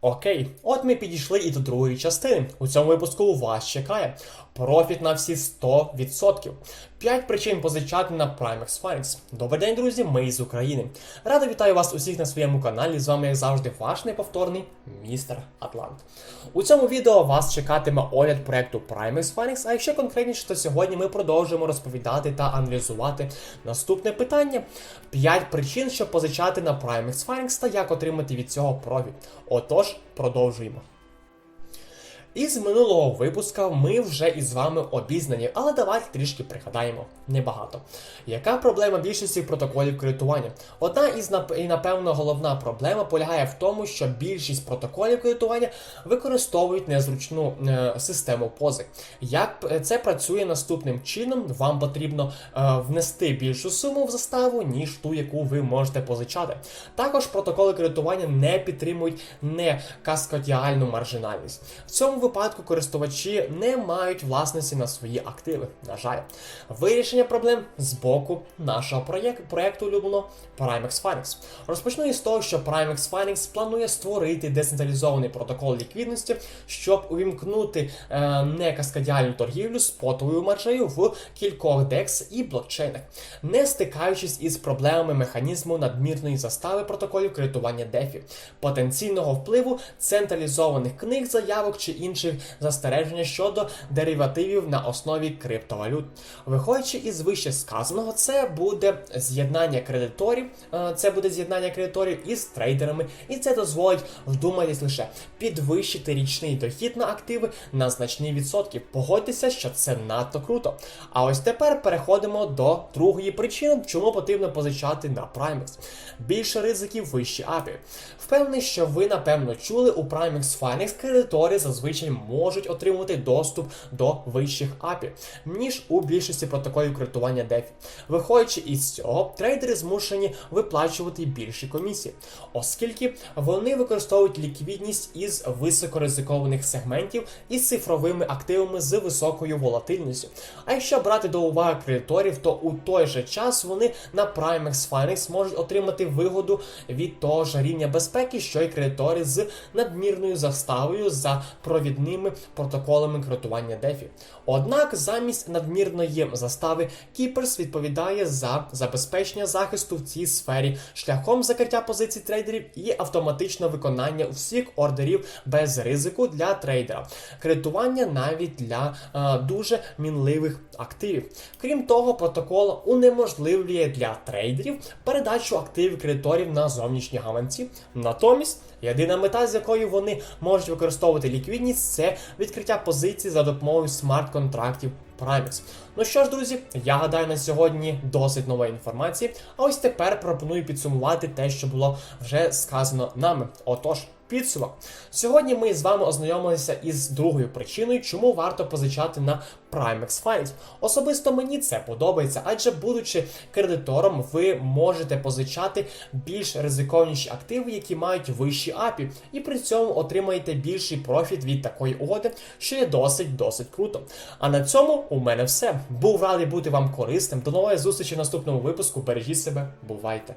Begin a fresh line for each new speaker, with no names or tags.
Окей, от ми підійшли і до другої частини. У цьому випуску вас чекає профіт на всі 100%. 5 причин позичати на Primex Finance. Добрий день, друзі, ми із України. Радо вітаю вас усіх на своєму каналі. З вами, як завжди, ваш неповторний містер Атлант. У цьому відео вас чекатиме огляд проекту Primex Finance, а якщо конкретніше, то сьогодні ми продовжуємо розповідати та аналізувати наступне питання: 5 причин, щоб позичати на Primex Finance та як отримати від цього профіт. Отож, Тож продовжуємо. Із минулого випуска ми вже із вами обізнані, але давайте трішки пригадаємо небагато. Яка проблема більшості протоколів кредитування? Одна із і напевно головна проблема полягає в тому, що більшість протоколів кредитування використовують незручну е, систему позик. Як це працює наступним чином, вам потрібно е, внести більшу суму в заставу, ніж ту, яку ви можете позичати. Також протоколи кредитування не підтримують не каскодіальну маржинальність. В цьому випадку користувачі не мають власності на свої активи. На жаль, вирішення проблем з боку нашого проєк- проєкту улюбленого Primex Finance. Розпочну із того, що Primex Finance планує створити децентралізований протокол ліквідності, щоб увімкнути е, некаскадіальну торгівлю з потовою маржею в кількох DEX і блокчейнах, не стикаючись із проблемами механізму надмірної застави протоколів кредитування DeFi, потенційного впливу централізованих книг, заявок чи інших застереження щодо деривативів на основі криптовалют. Виходячи із вище сказаного, це буде з'єднання кредиторів, е, це буде з'єднання кредиторів із трейдерами, і це дозволить вдуматись лише підвищити річний дохід на активи на значні відсотки. Погодьтеся, що це надто круто. А ось тепер переходимо до другої причини, чому потрібно позичати на Primex. Більше ризиків вищі апі. Впевнений, що ви напевно чули у Primex Finance кредитори зазвичай можуть отримувати доступ до вищих апі, ніж у більшості протоколів кредитування DeFi. Виходячи із цього, трейдери змушені виплачувати більші комісії, оскільки вони використовують ліквідність із високоризикованих сегментів із цифровими активами з високою волатильністю. А якщо брати до уваги кредиторів, то у той же час вони на Primex Finance можуть отримати вигоду від того ж рівня безпеки, що й кредитори з надмірною заставою за провідними протоколами кредитування DeFi. Однак замість надмірної застави Кіперс відповідає за забезпечення захисту в цій сфері шляхом закриття позицій трейдерів і автоматичного виконання всіх ордерів без ризику для трейдера, кредитування навіть для е, дуже мінливих активів. Крім того, протокол унеможливлює для трейдерів передачу активів кредиторів на зовнішні гаманці. Натомість, єдина мета, з якою вони можуть використовувати ліквідність, це відкриття позицій за допомогою смарт-контрактів Primex. Ну що ж, друзі, я гадаю, на сьогодні досить нової інформації. А ось тепер пропоную підсумувати те, що було вже сказано нами. Отож. Підсумок. Сьогодні ми з вами ознайомилися із другою причиною, чому варто позичати на Primex Finance. Особисто мені це подобається, адже будучи кредитором, ви можете позичати більш ризикованіші активи, які мають вищі апі, і при цьому отримаєте більший профіт від такої угоди, що є досить досить круто. А на цьому у мене все. Був радий бути вам корисним. До нової зустрічі в наступному випуску. Бережіть себе, бувайте!